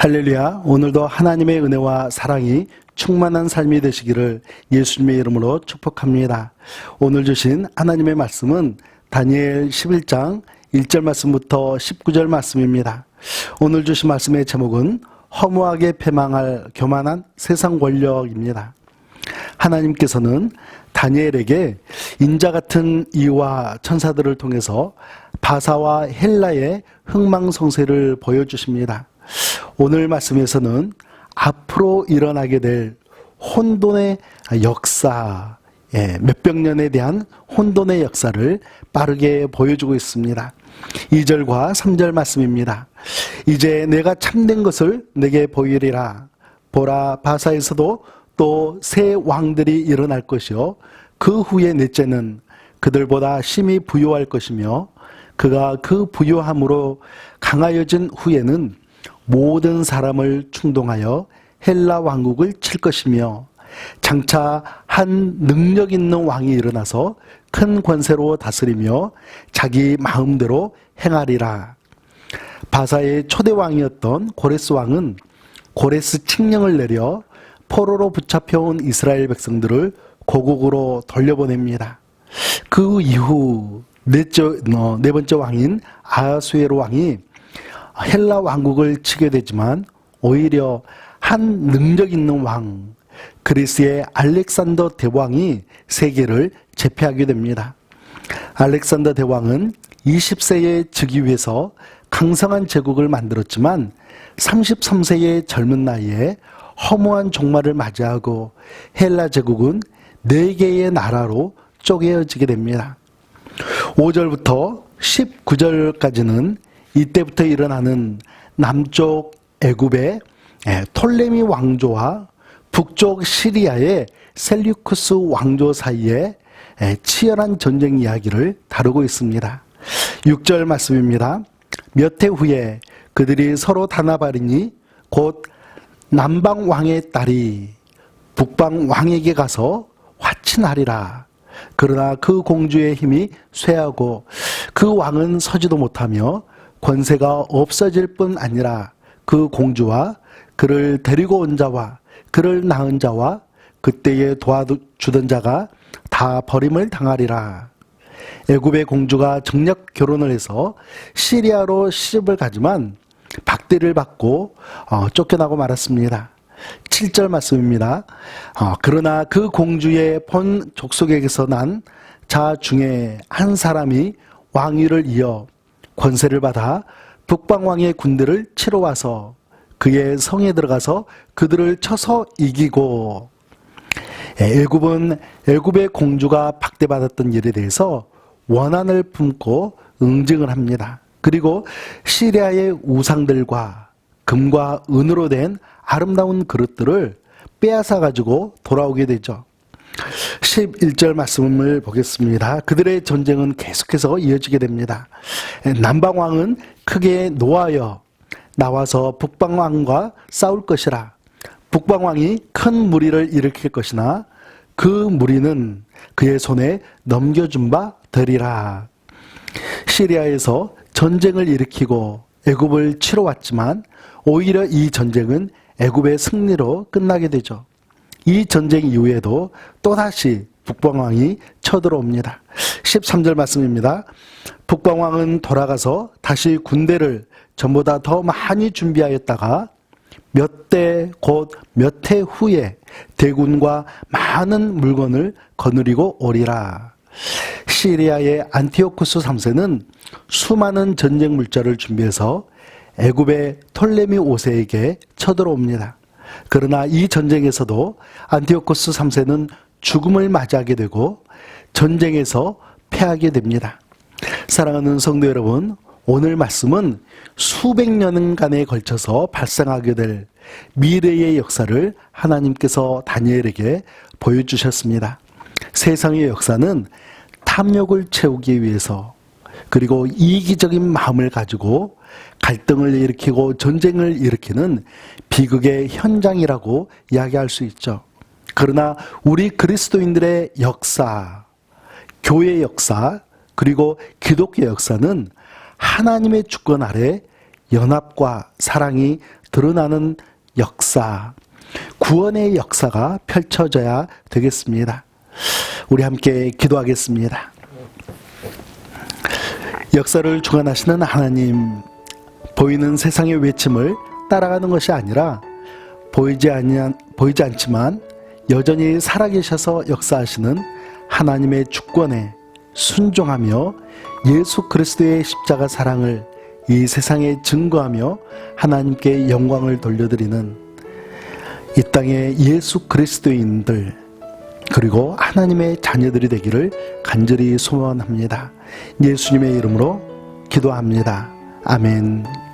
할렐루야. 오늘도 하나님의 은혜와 사랑이 충만한 삶이 되시기를 예수님의 이름으로 축복합니다. 오늘 주신 하나님의 말씀은 다니엘 11장 1절 말씀부터 19절 말씀입니다. 오늘 주신 말씀의 제목은 허무하게 패망할 교만한 세상 권력입니다. 하나님께서는 다니엘에게 인자 같은 이와 천사들을 통해서 바사와 헬라의 흥망성쇠를 보여주십니다. 오늘 말씀에서는 앞으로 일어나게 될 혼돈의 역사, 예, 몇백 년에 대한 혼돈의 역사를 빠르게 보여주고 있습니다. 2절과 3절 말씀입니다. 이제 내가 참된 것을 내게 보이리라. 보라, 바사에서도 또 새 왕들이 일어날 것이요. 그 후에 넷째는 그들보다 심히 부유할 것이며 그가 그 부유함으로 강하여진 후에는 모든 사람을 충동하여 헬라 왕국을 칠 것이며 장차 한 능력 있는 왕이 일어나서 큰 권세로 다스리며 자기 마음대로 행하리라. 바사의 초대 왕이었던 고레스 왕은 고레스 칙령을 내려 포로로 붙잡혀온 이스라엘 백성들을 고국으로 돌려보냅니다. 그 이후 넷째, 어, 네 번째 왕인 아하수에로 왕이 헬라 왕국을 치게 되지만 오히려 한 능력 있는 왕 그리스의 알렉산더 대왕이 세계를 제패하게 됩니다. 알렉산더 대왕은 20세에 즉위해서 강성한 제국을 만들었지만 33세의 젊은 나이에 허무한 종말을 맞이하고 헬라 제국은 네 개의 나라로 쪼개어지게 됩니다. 5절부터 19절까지는 이때부터 일어나는 남쪽 애굽의 예, 톨레미 왕조와 북쪽 시리아의 셀류쿠스 왕조 사이의 예, 치열한 전쟁 이야기를 다루고 있습니다. 6절 말씀입니다. 몇 해 후에 그들이 서로 다나바리니 곧 남방 왕의 딸이 북방 왕에게 가서 화친하리라. 그러나 그 공주의 힘이 쇠하고 그 왕은 서지도 못하며 권세가 없어질 뿐 아니라 그 공주와 그를 데리고 온 자와 그를 낳은 자와 그때에 도와주던 자가 다 버림을 당하리라. 애굽의 공주가 정략 결혼을 해서 시리아로 시집을 가지만 박대를 받고 어, 쫓겨나고 말았습니다. 7절 말씀입니다. 어, 그러나 그 공주의 본 족속에게서 난 자 중에 한 사람이 왕위를 이어 권세를 받아 북방왕의 군대를 치러 와서 그의 성에 들어가서 그들을 쳐서 이기고 애굽은 애굽의 공주가 박대받았던 일에 대해서 원한을 품고 응징을 합니다. 그리고 시리아의 우상들과 금과 은으로 된 아름다운 그릇들을 빼앗아 가지고 돌아오게 되죠. 11절 말씀을 보겠습니다. 그들의 전쟁은 계속해서 이어지게 됩니다. 남방왕은 크게 노하여 나와서 북방왕과 싸울 것이라. 북방왕이 큰 무리를 일으킬 것이나 그 무리는 그의 손에 넘겨준 바 되리라. 시리아에서 전쟁을 일으키고 애굽을 치러 왔지만 오히려 이 전쟁은 애굽의 승리로 끝나게 되죠. 이 전쟁 이후에도 또다시 북방왕이 쳐들어옵니다. 13절 말씀입니다. 북방왕은 돌아가서 다시 군대를 전보다 더 많이 준비하였다가 몇 대 곧 몇 해 후에 대군과 많은 물건을 거느리고 오리라. 시리아의 안티오쿠스 3세는 수많은 전쟁 물자를 준비해서 애굽의 톨레미 5세에게 쳐들어옵니다. 그러나 이 전쟁에서도 안티오코스 3세는 죽음을 맞이하게 되고 전쟁에서 패하게 됩니다. 사랑하는 성도 여러분, 오늘 말씀은 수백 년간에 걸쳐서 발생하게 될 미래의 역사를 하나님께서 다니엘에게 보여주셨습니다. 세상의 역사는 탐욕을 채우기 위해서 그리고 이기적인 마음을 가지고 갈등을 일으키고 전쟁을 일으키는 비극의 현장이라고 이야기할 수 있죠. 그러나 우리 그리스도인들의 역사, 교회 역사, 그리고 기독교 역사는 하나님의 주권 아래 연합과 사랑이 드러나는 역사, 구원의 역사가 펼쳐져야 되겠습니다. 우리 함께 기도하겠습니다. 역사를 주관하시는 하나님, 보이는 세상의 외침을 따라가는 것이 아니라 보이지 않 보이지 않지만 여전히 살아계셔서 역사하시는 하나님의 주권에 순종하며 예수 그리스도의 십자가 사랑을 이 세상에 증거하며 하나님께 영광을 돌려드리는 이 땅의 예수 그리스도인들 그리고 하나님의 자녀들이 되기를 간절히 소원합니다. 예수님의 이름으로 기도합니다. 아멘.